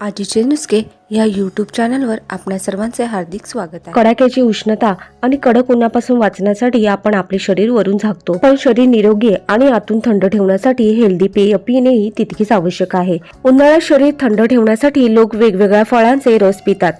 आजीचे नुसके या यूट्यूब चॅनलवर आपल्या सर्वांचे हार्दिक स्वागत आहे. कडाक्याची उष्णता आणि कडक उन्हापासून वाचण्यासाठी आपण आपले शरीर वरून झाकतो. पण शरीर निरोगी आणि आतून थंड ठेवण्यासाठी हेल्दी पेय पिणेही तितकीच आवश्यक आहे. उन्हाळ्यात शरीर थंड ठेवण्यासाठी लोक वेगवेगळ्या फळांचे रस पितात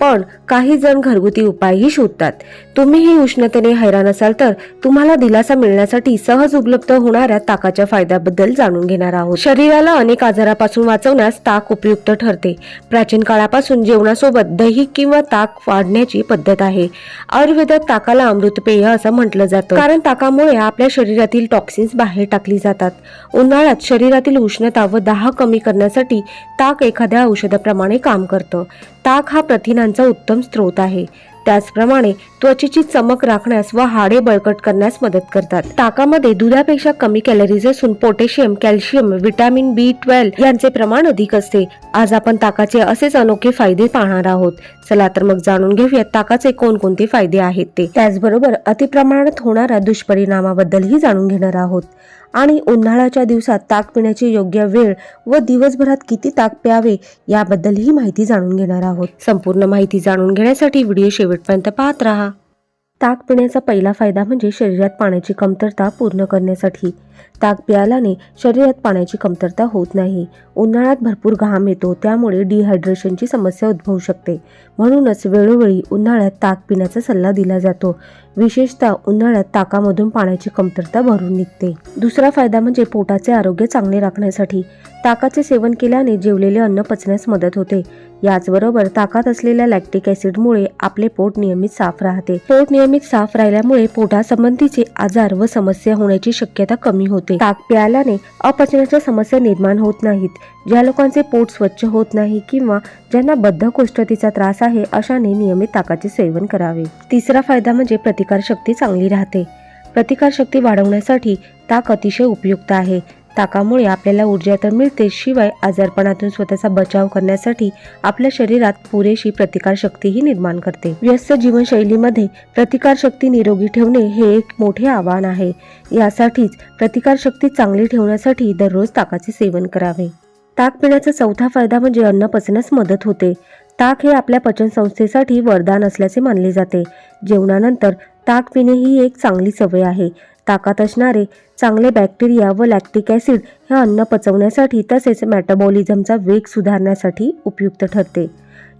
पण काही जण घरगुती उपायही शोधतात. तुम्हीही उष्णतेने हैराण असाल तर तुम्हाला दिलासा मिळण्यासाठी सहज उपलब्ध होणाऱ्या ताकाच्या फायद्याबद्दल जाणून घेणार आहोत. शरीराला अनेक आजारापासून वाचवण्यास ताक उपयुक्त ठरते. प्राचीन काळात काळापासून जेवणासोबत दही किंवा ताक वाढण्याची पद्धत आहे. आयुर्वेदात ताकाला अमृतपेय असं म्हटलं जातं. कारण ताकामुळे आपल्या शरीरातील टॉक्सिन्स बाहेर टाकली जातात. उन्हाळ्यात शरीरातील उष्णता व दाह कमी करण्यासाठी ताक एखाद्या औषधाप्रमाणे काम करतं. ताक हा प्रथिनांचा उत्तम स्रोत आहे. त्याचप्रमाणे त्वचेची चमक राखण्यास व हाडे बळकट करण्यास मदत करतात. ताकामध्ये दुधापेक्षा कमी कॅलरीज असून potassium calcium vitamin B twelve यांचे प्रमाण अधिक असते. आज आपण ताकाचे असेच अनोखे फायदे पाहणार आहोत. चला तर मग जाणून घेऊयात ताकाचे कोणकोणते फायदे आहेत ते. त्याचबरोबर अतिप्रमाणात होणाऱ्या दुष्परिणामाबद्दलही जाणून घेणार आहोत. आणि उन्हाळ्याच्या दिवसात ताक पिण्याची योग्य वेळ व दिवसभरात किती ताक प्यावे याबद्दलही माहिती जाणून घेणार आहोत. संपूर्ण माहिती जाणून घेण्यासाठी व्हिडिओ शेवटपर्यंत पाहत राहा. ताक पिण्याचा पहिला फायदा म्हणजे शरीरात पाण्याची कमतरता पूर्ण करण्यासाठी. ताक प्यायल्याने शरीरात पाण्याची कमतरता होत नाही. उन्हाळ्यात भरपूर घाम येतो त्यामुळे डिहायड्रेशनची समस्या उद्भवू शकते. म्हणूनच वेळोवेळी उन्हाळ्यात ताक पिण्याचा सल्ला दिला जातो. विशेषतः उन्हाळ्यात ताकामधून पाण्याची कमतरता भरून निघते. दुसरा फायदा म्हणजे पोटाचे आरोग्य चांगले राखण्यासाठी. ताकाचे सेवन केल्याने जेवलेले अन्न पचण्यास मदत होते. याचबरोबर ताकात असलेल्या लॅक्टिक ॲसिडमुळे आपले पोट नियमित साफ राहते. पोट नियमित साफ राहिल्यामुळे पोटासंबंधीचे आजार व समस्या होण्याची शक्यता कमी होते. ताक प्यायल्याने अपचनाच्या समस्या निर्माण होत नाहीत. ज्या लोकांचे पोट स्वच्छ होत नाही किंवा ज्यांना बद्धकोष्ठतेचा त्रास आहे अशाने नियमित ताकाचे सेवन करावे. तिसरा फायदा म्हणजे प्रतिकारशक्ती चांगली राहते. प्रतिकारशक्ती वाढवण्यासाठी ताक अतिशय उपयुक्त आहे. ताकामुळे आपल्याला ऊर्जा तर मिळते शिवाय आजारपणातून स्वतःचा बचाव करण्यासाठी आपल्या शरीरात पुरेशी प्रतिकारशक्तीही निर्माण करते. व्यस्त जीवनशैलीमध्ये प्रतिकारशक्ती निरोगी ठेवणे हे एक मोठे आव्हान आहे. यासाठीच प्रतिकारशक्ती चांगली ठेवण्यासाठी दररोज ताकाचे सेवन करावे. ताक पिण्याचा चौथा फायदा म्हणजे अन्न पचण्यास मदत होते. ताक हे आपल्या पचन संस्थेसाठी वरदान असल्याचे मानले जाते. जेवणानंतर ताक पिणे ही एक चांगली सवय आहे. ताकात असणारे चांगले बॅक्टेरिया व लॅक्टिक ॲसिड हे अन्न पचवण्यासाठी तसेच मॅटाबॉलिझमचा वेग सुधारण्यासाठी उपयुक्त ठरते.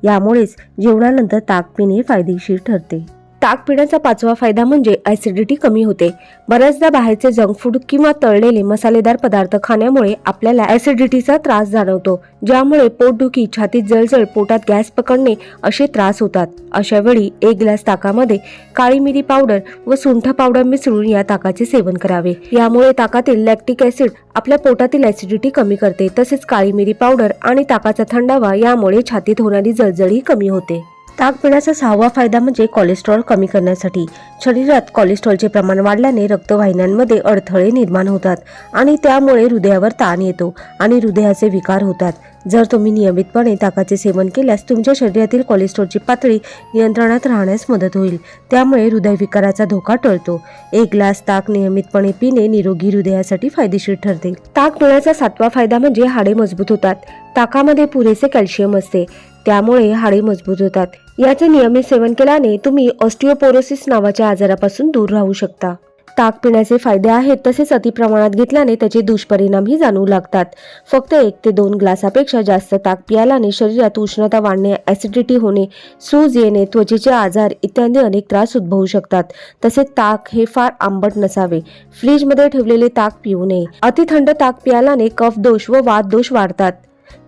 यामुळेच जेवणानंतर ताक पिणे फायदेशीर ठरते. ताक पिण्याचा पाचवा फायदा म्हणजे ॲसिडिटी कमी होते. बऱ्याचदा बाहेरचे जंक फूड किंवा तळलेले मसालेदार पदार्थ खाण्यामुळे आपल्याला ॲसिडिटीचा त्रास जाणवतो ज्यामुळे पोटदुखी छातीत जळजळ पोटात गॅस पकडणे असे त्रास होतात. अशा वेळी एक ग्लास ताकामध्ये काळी मिरी पावडर व सुंठ पावडर मिसळून या ताकाचे सेवन करावे. यामुळे ताकातील लॅक्टिक ॲसिड आपल्या पोटातील ॲसिडिटी कमी करते तसेच काळी मिरी पावडर आणि ताकाचा थंडावा यामुळे छातीत होणारी जळजळही कमी होते. ताक पिण्याचा सहावा फायदा म्हणजे कोलेस्ट्रॉल कमी करण्यासाठी. शरीरात कोलेस्ट्रॉलचे प्रमाण वाढल्याने रक्तवाहिन्यांमध्ये अडथळे निर्माण होतात आणि त्यामुळे हृदयावर ताण येतो आणि हृदयाचे विकार होतात. जर तुम्ही नियमितपणे ताकाचे सेवन केल्यास तुमच्या शरीरातील कोलेस्ट्रॉलची पातळी नियंत्रणात राहण्यास मदत होईल. त्यामुळे हृदयविकाराचा धोका टळतो. एक ग्लास ताक नियमितपणे पिणे निरोगी हृदयासाठी फायदेशीर ठरते. ताक पिण्याचा सातवा फायदा म्हणजे हाडे मजबूत होतात. ताकामध्ये पुरेसे कॅल्शियम असते. त्यामुळे हाडे मजबूत होतात. याचे नियमित सेवन केल्याने तुम्ही ऑस्टिओपोरोसिस नावाच्या आजारापासून दूर राहू शकता. ताक पिण्याचे फायदे आहेत तसेच अतिप्रमाणात घेतल्याने त्याचे दुष्परिणामही जाणवू लागतात. फक्त एक ते दोन ग्लासापेक्षा जास्त ताक पियाल्याने शरीरात उष्णता वाढणे ॲसिडिटी होणे सूज येणे त्वचेचे आजार इत्यादी अनेक त्रास उद्भवू शकतात. तसेच ताक हे फार आंबट नसावे. फ्रीजमध्ये ठेवलेले ताक पिऊ नये. अतिथंड ताक पियाल्याने कफ दोष व वात दोष वाढतात.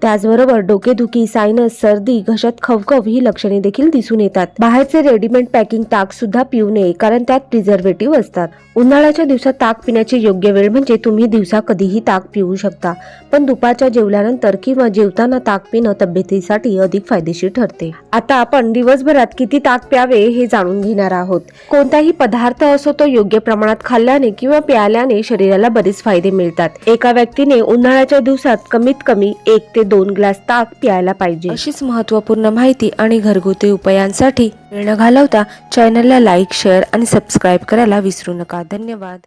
त्याचबरोबर डोकेदुखी सायनस सर्दी घशात खवखव ही लक्षणे देखील दिसून येतात. बाहेरचे रेडीमेड पॅकिंग ताक सुद्धा पिऊ नये कारण त्यात प्रिझर्वेटिव्ह असतात. उन्हाळ्याच्या दिवसात ताक पिण्याची योग्य वेळ म्हणजे तुम्ही दिवसा कधीही ताक पिऊ शकता पण दुपारच्या जेवल्यानंतर किंवा जेवताना ताक पिणं तब्येतीसाठी अधिक फायदेशीर ठरते. आता आपण दिवसभरात किती ताक प्यावे हे जाणून घेणार आहोत. कोणताही पदार्थ असो तो योग्य प्रमाणात खाल्ल्याने किंवा प्यायल्याने शरीराला बरेच फायदे मिळतात. एका व्यक्तीने उन्हाळ्याच्या दिवसात कमीत कमी एक ते दोन ग्लास ताक प्यायला पाहिजे. अशीच महत्त्वपूर्ण माहिती आणि घरगुती उपायांसाठी वेळ न घालवता चॅनलला लाईक शेअर आणि सबस्क्राईब करायला विसरू नका. धन्यवाद.